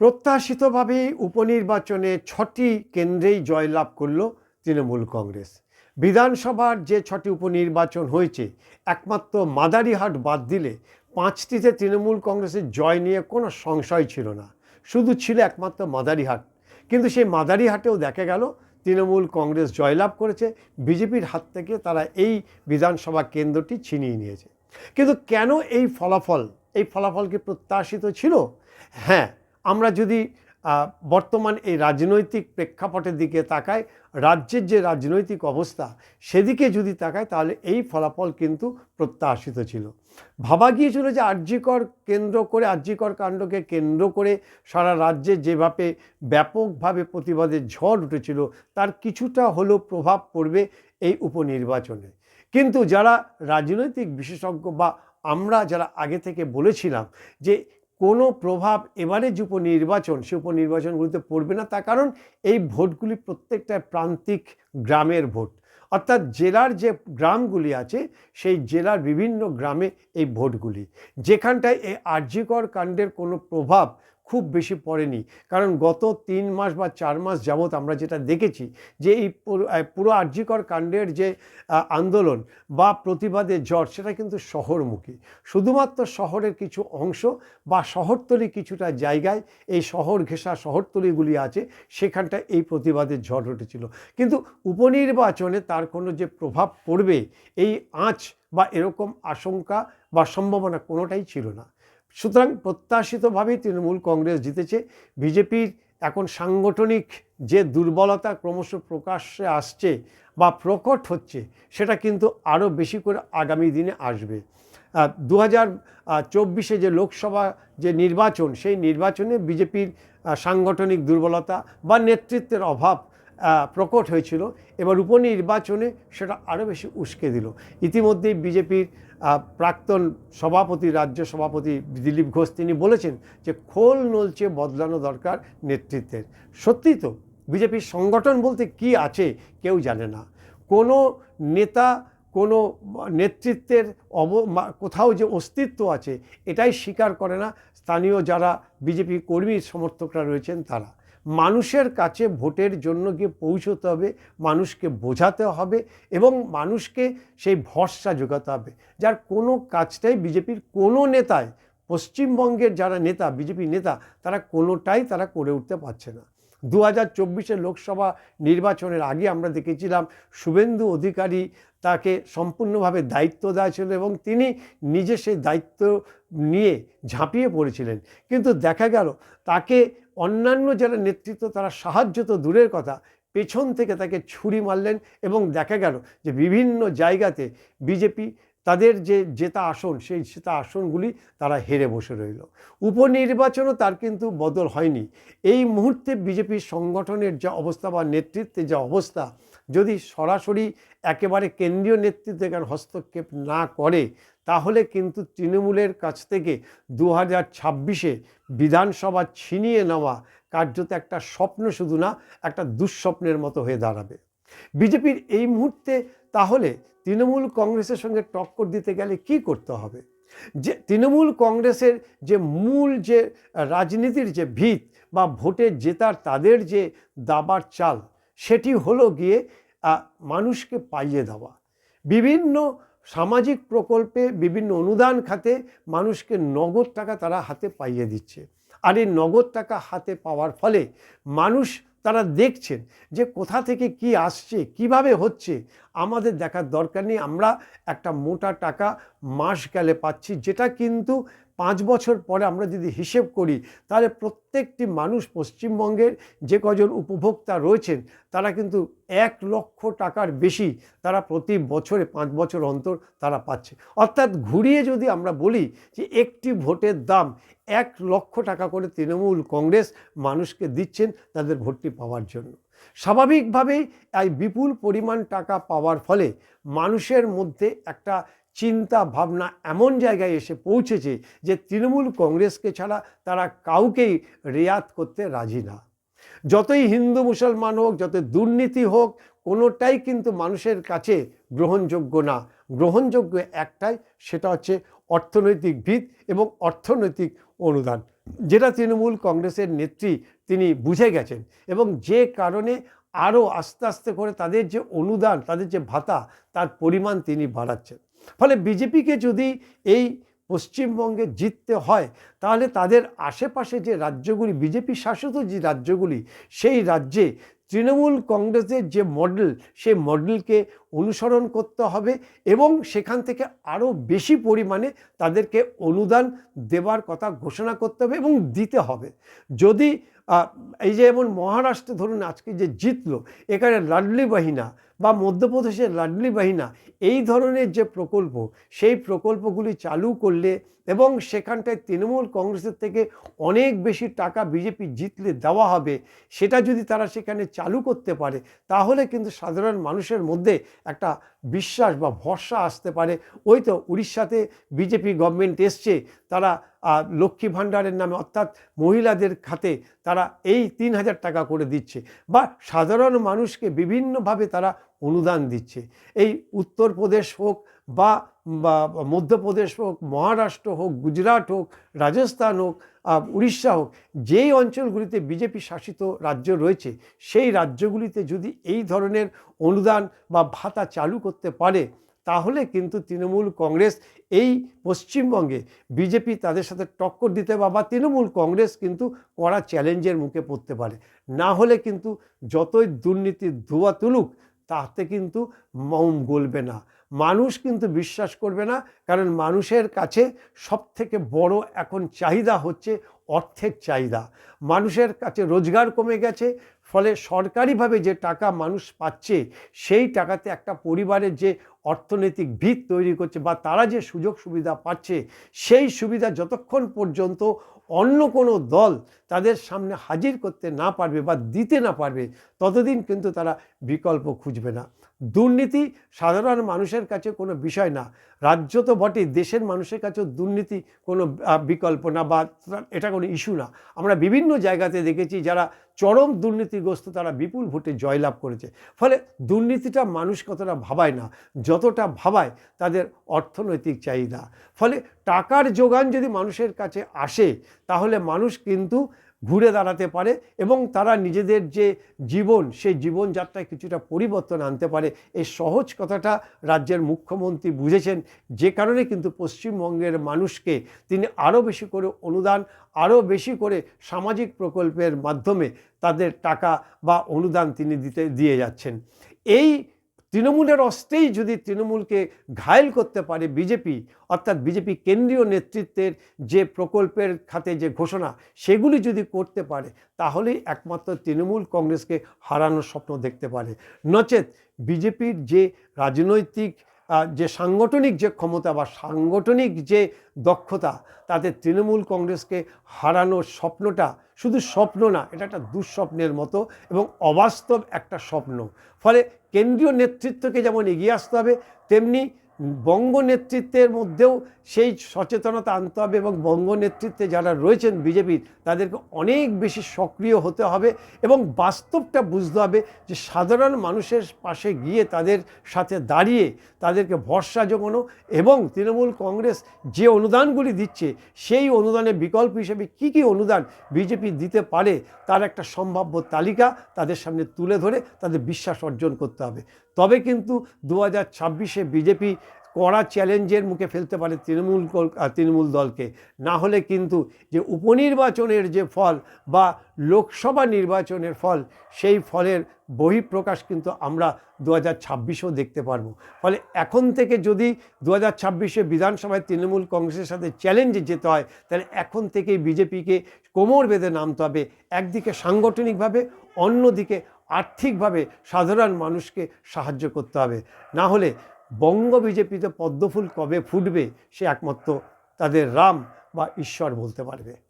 প্রত্যাশিতভাবেই উপনির্বাচনে ছটি কেন্দ্রেই জয়লাভ করল তৃণমূল কংগ্রেস। বিধানসভার যে ছটি উপনির্বাচন হয়েছে, একমাত্র মাদারিহাট বাদ দিলে পাঁচটিতে তৃণমূল কংগ্রেসের জয় নিয়ে কোনো সংশয় ছিল না। শুধু ছিল একমাত্র মাদারিহাট। কিন্তু সেই মাদারিহাটেও দেখা গেল তৃণমূল কংগ্রেস জয়লাভ করেছে, বিজেপির হাত থেকে তারা এই বিধানসভা কেন্দ্রটি ছিনিয়ে নিয়েছে। কিন্তু কেন এই ফলাফল এই ফলাফল কি প্রত্যাশিত ছিল? হ্যাঁ আমরা যদি বর্তমান এই রাজনৈতিক প্রেক্ষাপটের দিকে তাকাই, রাজ্যের যে রাজনৈতিক অবস্থা সেদিকে যদি তাকায় তাহলে এই ফলাফল কিন্তু প্রত্যাশিত ছিল। ভাবা গিয়েছিল যে আর্যিকর কেন্দ্র করে, আর্যিকর কাণ্ডকে কেন্দ্র করে সারা রাজ্যে যেভাবে ব্যাপকভাবে প্রতিবাদের ঝড় উঠেছিল, তার কিছুটা হলেও প্রভাব পড়বে এই উপনির্বাচনে। কিন্তু যারা রাজনৈতিক বিশেষজ্ঞ বা আমরা যারা আগে থেকে বলেছিলাম যে কোনো প্রভাব এবারে যে উপনির্বাচন, সে উপনির্বাচনগুলিতে পড়বে না। তার কারণ এই ভোটগুলি প্রত্যেকটা প্রান্তিক গ্রামের ভোট। অর্থাৎ জেলার যে গ্রামগুলি আছে, সেই জেলার বিভিন্ন গ্রামে এই ভোটগুলি। যেখানটায় এই আর্যিকর কাণ্ডের কোনো প্রভাব খুব বেশি পড়েনি। কারণ গত তিন মাস বা চার মাস যাবৎ আমরা যেটা দেখেছি যে এই পুরো- আর্যিকর কাণ্ডের যে আন্দোলন বা প্রতিবাদের ঝড় সেটা কিন্তু শহরমুখী। শুধুমাত্র শহরের কিছু অংশ বা শহরতলি কিছুটা জায়গায় এই শহর ঘেঁষা শহরতলিগুলি আছে, সেখানটায় এই প্রতিবাদের ঝড় উঠেছিল কিন্তু উপনির্বাচনে তার কোনো যে প্রভাব পড়বে, এই আঁচ বা এরকম আশঙ্কা বা সম্ভাবনা কোনোটাই ছিল না। সুতরাং প্রত্যাশিতভাবেই তৃণমূল কংগ্রেস জিতেছে। বিজেপির এখন সাংগঠনিক যে দুর্বলতা ক্রমশ প্রকাশ্যে আসছে বা প্রকট হচ্ছে, সেটা কিন্তু আরও বেশি করে আগামী দিনে আসবে। দু হাজার চব্বিশে যে লোকসভা যে নির্বাচন, সেই নির্বাচনে বিজেপির সাংগঠনিক দুর্বলতা বা নেতৃত্বের অভাব প্রকট হয়েছিল। এবার উপনির্বাচনে সেটা আরও বেশি উস্কে দিল। ইতিমধ্যেই বিজেপির প্রাক্তন সভাপতি, রাজ্য সভাপতি দিলীপ ঘোষ, তিনি বলেছেন যে খোল নলচে বদলানো দরকার নেতৃত্বের। সত্যি তো, বিজেপির সংগঠন বলতে কি আছে কেউ জানে না। কোনো নেতা, কোনো নেতৃত্বের অব কোথাও যে অস্তিত্ব আছে, এটাই স্বীকার করে না স্থানীয় যারা বিজেপি কর্মী সমর্থকরা রয়েছেন তারা। মানুষের কাছে ভোটের জন্য গিয়ে পৌঁছতে হবে, মানুষকে বোঝাতে হবে এবং মানুষকে সেই ভরসা যোগাতে হবে। যার কোনো কাজটাই বিজেপির কোনো নেতায়, পশ্চিমবঙ্গের যারা নেতা, বিজেপি নেতা, তারা কোনোটাই তারা করে উঠতে পারছে না। দু হাজার লোকসভা নির্বাচনের আগে আমরা দেখেছিলাম শুভেন্দু অধিকারী তাকে সম্পূর্ণভাবে দায়িত্ব দেওয়া ছিল এবং তিনি নিজে সেই দায়িত্ব নিয়ে ঝাঁপিয়ে পড়েছিলেন। কিন্তু দেখা গেল তাকে অন্যান্য যারা নেতৃত্ব, তারা সাহায্য তো দূরের কথা। পেছন থেকে তাকে ছুরি মারলেন এবং দেখা গেল যে বিভিন্ন জায়গাতে বিজেপি তাদের যে জেতা আসন, সেই জেতা আসনগুলি তারা হেরে বসে রইল। উপনির্বাচনও তার কিন্তু বদল হয়নি। এই মুহূর্তে বিজেপির সংগঠনের যা অবস্থা বা নেতৃত্বে যা অবস্থা, যদি সরাসরি একেবারে কেন্দ্রীয় নেতৃত্ব এখানে হস্তক্ষেপ না করে তাহলে কিন্তু তৃণমূলের কাছ থেকে দু হাজার ছাব্বিশে বিধানসভা ছিনিয়ে নেওয়া কার্যত একটা স্বপ্ন শুধু না, একটা দুঃস্বপ্নের মতো হয়ে দাঁড়াবে। বিজেপির এই মুহূর্তে তাহলে তৃণমূল কংগ্রেসের সঙ্গে টক্কর দিতে গেলে কি করতে হবে? যে তৃণমূল কংগ্রেসের যে মূল যে রাজনীতির যে ভিত বা ভোটে জেতার তাদের যে দাবার চাল, সেটি হলো গিয়ে মানুষকে পাইয়ে দেওয়া। বিভিন্ন সামাজিক প্রকল্পে বিভিন্ন অনুদান খাতে মানুষকে নগদ টাকা তারা হাতে পাইয়ে দিচ্ছে। আর এই নগদ টাকা হাতে পাওয়ার ফলে মানুষ তারা দেখছেন যে কোথা থেকে কি আসছে, কীভাবে হচ্ছে, আমাদের দেখার দরকার নেই। আমরা একটা মোটা টাকা মাস গেলে পাচ্ছি, যেটা কিন্তু পাঁচ বছর পরে আমরা যদি হিসেব করি, তাহলে প্রত্যেকটি মানুষ পশ্চিমবঙ্গের যে কজন উপভোক্তা রয়েছেন, তারা কিন্তু এক লক্ষ টাকার বেশি তারা প্রতি বছরে পাঁচ বছর অন্তর তারা পাচ্ছে। অর্থাৎ ঘুরিয়ে যদি আমরা বলি যে একটি ভোটের দাম এক লক্ষ টাকা করে তৃণমূল কংগ্রেস মানুষকে দিচ্ছেন তাদের ভোটটি পাওয়ার জন্য। স্বাভাবিকভাবেই এই বিপুল পরিমাণ টাকা পাওয়ার ফলে মানুষের মধ্যে একটা চিন্তা ভাবনা এমন জায়গায় এসে পৌঁছেছে যে তৃণমূল কংগ্রেসকে ছাড়া তারা কাউকেই রেয়াত করতে রাজি না। যতই হিন্দু মুসলমান হোক যত দুর্নীতি হোক, কোনোটাই কিন্তু মানুষের কাছে গ্রহণযোগ্য না। গ্রহণযোগ্য একটাই, সেটা হচ্ছে অর্থনৈতিক ভিত এবং অর্থনৈতিক অনুদান। যেটা তৃণমূল কংগ্রেসের নেত্রী তিনি বুঝে গেছেন এবং যে কারণে আরও আস্তে আস্তে করে তাদের যে অনুদান, তাদের যে ভাতা, তার পরিমাণ তিনি বাড়াচ্ছেন। ফলে বিজেপিকে যদি এই পশ্চিমবঙ্গে জিততে হয়, তাহলে তাদের আশেপাশে যে রাজ্যগুলি, বিজেপি শাসিত যে রাজ্যগুলি, সেই রাজ্যে তৃণমূল কংগ্রেসের যে মডেল, সেই মডেলকে অনুসরণ করতে হবে এবং সেখান থেকে আরও বেশি পরিমাণে তাদেরকে অনুদান দেবার কথা ঘোষণা করতে হবে এবং দিতে হবে। যদি এই যে যেমন মহারাষ্ট্রে ধরুন আজকে যে জিতলো, এখানে লাডলি বাহিনা বা মধ্যপ্রদেশের লাডলি বাহিনা, এই ধরনের যে প্রকল্প, সেই প্রকল্পগুলি চালু করলে এবং সেখানটায় তৃণমূল কংগ্রেসের থেকে অনেক বেশি টাকা বিজেপি জিতলে দেওয়া হবে, সেটা যদি তারা সেখানে চালু করতে পারে, তাহলে কিন্তু সাধারণ মানুষের মধ্যে একটা বিশ্বাস বা ভরসা আসতে পারে। ওই তো উড়িষ্যাতে বিজেপি গভর্নমেন্ট এসছে, তারা লক্ষ্মী ভাণ্ডারের নামে অর্থাৎ মহিলাদের খাতে তারা এই তিন হাজার টাকা করে দিচ্ছে বা সাধারণ মানুষকে বিভিন্নভাবে তারা অনুদান দিচ্ছে। এই উত্তরপ্রদেশ হোক বা মধ্যপ্রদেশ হোক, মহারাষ্ট্র হোক, গুজরাট হোক, রাজস্থান হোক উড়িষ্যা হোক, যেই অঞ্চলগুলিতে বিজেপি শাসিত রাজ্য রয়েছে, সেই রাজ্যগুলিতে যদি এই ধরনের অনুদান বা ভাতা চালু করতে পারে তাহলে কিন্তু তৃণমূল কংগ্রেস এই পশ্চিমবঙ্গে বিজেপি তাদের সাথে টক্কর দিতে বা বা তৃণমূল কংগ্রেস কিন্তু কড়া চ্যালেঞ্জের মুখে পড়তে পারে। না হলে কিন্তু যতই দুর্নীতির ধোয়া তুলুক, তাতে কিন্তু মম গলবে না। মানুষ কিন্তু বিশ্বাস করবে না, কারণ মানুষের কাছে সব থেকে বড় এখন চাহিদা হচ্ছে অর্থের চাহিদা। মানুষের কাছে রোজগার কমে গেছে ফলে সরকারিভাবে যে টাকা মানুষ পাচ্ছে, সেই টাকাতে একটা পরিবারের যে অর্থনৈতিক ভিত তৈরি করছে বা তারা যে সুযোগ সুবিধা পাচ্ছে, সেই সুবিধা যতক্ষণ পর্যন্ত অন্য কোনো দল তাদের সামনে হাজির করতে না পারবে বা দিতে না পারবে, ততদিন কিন্তু তারা বিকল্প খুঁজবে না। দুর্নীতি সাধারণ মানুষের কাছে কোনো বিষয় না। রাজ্য তো বটেই, দেশের মানুষের কাছেও দুর্নীতি কোনো বিকল্প না বা এটা কোনো ইস্যু না। আমরা বিভিন্ন জায়গাতে দেখেছি যারা চরম দুর্নীতিগ্রস্ত তারা বিপুল ভোটে জয়লাভ করেছে। ফলে দুর্নীতিটা মানুষ কতটা ভাবায় না, যতটা ভাবায় তাদের অর্থনৈতিক চাহিদা। ফলে টাকার যোগান যদি মানুষের কাছে আসে, তাহলে মানুষ কিন্তু ঘুরে দাঁড়াতে পারে এবং তারা নিজেদের যে জীবন, সেই জীবনযাত্রায় কিছুটা পরিবর্তন আনতে পারে। এই সহজ কথাটা রাজ্যের মুখ্যমন্ত্রী বুঝেছেন। যে কারণে কিন্তু পশ্চিমবঙ্গের মানুষকে তিনি আরও বেশি করে অনুদান, আরও বেশি করে সামাজিক প্রকল্পের মাধ্যমে তাদের টাকা বা অনুদান তিনি দিতে, দিয়ে যাচ্ছেন। এই তৃণমূলের অস্ত্রেই যদি তৃণমূলকে ঘায়েল করতে পারে বিজেপি, অর্থাৎ বিজেপি কেন্দ্রীয় নেতৃত্বের যে প্রকল্পের খাতে যে ঘোষণা, সেগুলি যদি করতে পারে, তাহলেই একমাত্র তৃণমূল কংগ্রেসকে হারানোর স্বপ্ন দেখতে পারে। নচেত বিজেপির যে রাজনৈতিক যে সাংগঠনিক যে ক্ষমতা বা সাংগঠনিক যে দক্ষতা, তাতে তৃণমূল কংগ্রেসকে হারানোর স্বপ্নটা শুধু স্বপ্ন না, এটা একটা দুঃস্বপ্নের মতো এবং অবাস্তব একটা স্বপ্ন। ফলে কেন্দ্রীয় নেতৃত্বকে যেমন এগিয়ে আসতে হবে, তেমনি বঙ্গ নেতৃত্বের মধ্যেও সেই সচেতনতা আনতে হবে এবং বঙ্গ নেতৃত্বে যারা রয়েছেন বিজেপির তাদেরকে অনেক বেশি সক্রিয় হতে হবে এবং বাস্তবটা বুঝতে হবে যে সাধারণ মানুষের পাশে গিয়ে তাদের সাথে দাঁড়িয়ে তাদেরকে ভরসা জোগানো এবং তৃণমূল কংগ্রেস যে অনুদানগুলি দিচ্ছে, সেই অনুদানের বিকল্প হিসেবে কি কি অনুদান বিজেপি দিতে পারে, তার একটা সম্ভাব্য তালিকা তাদের সামনে তুলে ধরে তাদের বিশ্বাস অর্জন করতে হবে। তবে কিন্তু দু হাজার ছাব্বিশে বিজেপি কড়া চ্যালেঞ্জের মুখে ফেলতে পারে তৃণমূল তৃণমূল দলকে। না হলে কিন্তু যে উপনির্বাচনের যে ফল বা লোকসভা নির্বাচনের ফল, সেই ফলের বহিঃপ্রকাশ কিন্তু আমরা দু হাজার ছাব্বিশেও দেখতে পারব। ফলে এখন থেকে যদি দু হাজার ছাব্বিশে বিধানসভায় তৃণমূল কংগ্রেসের সাথে চ্যালেঞ্জে যেতে হয়, তাহলে এখন থেকেই বিজেপিকে কোমর বেঁধে নামতে হবে। একদিকে সাংগঠনিকভাবে, অন্যদিকে আর্থিকভাবে সাধারণ মানুষকে সাহায্য করতে হবে। না হলে বঙ্গ বিজেপিতে পদ্মফুল কবে ফুটবে সে একমাত্র তাদের রাম বা ঈশ্বর বলতে পারবে।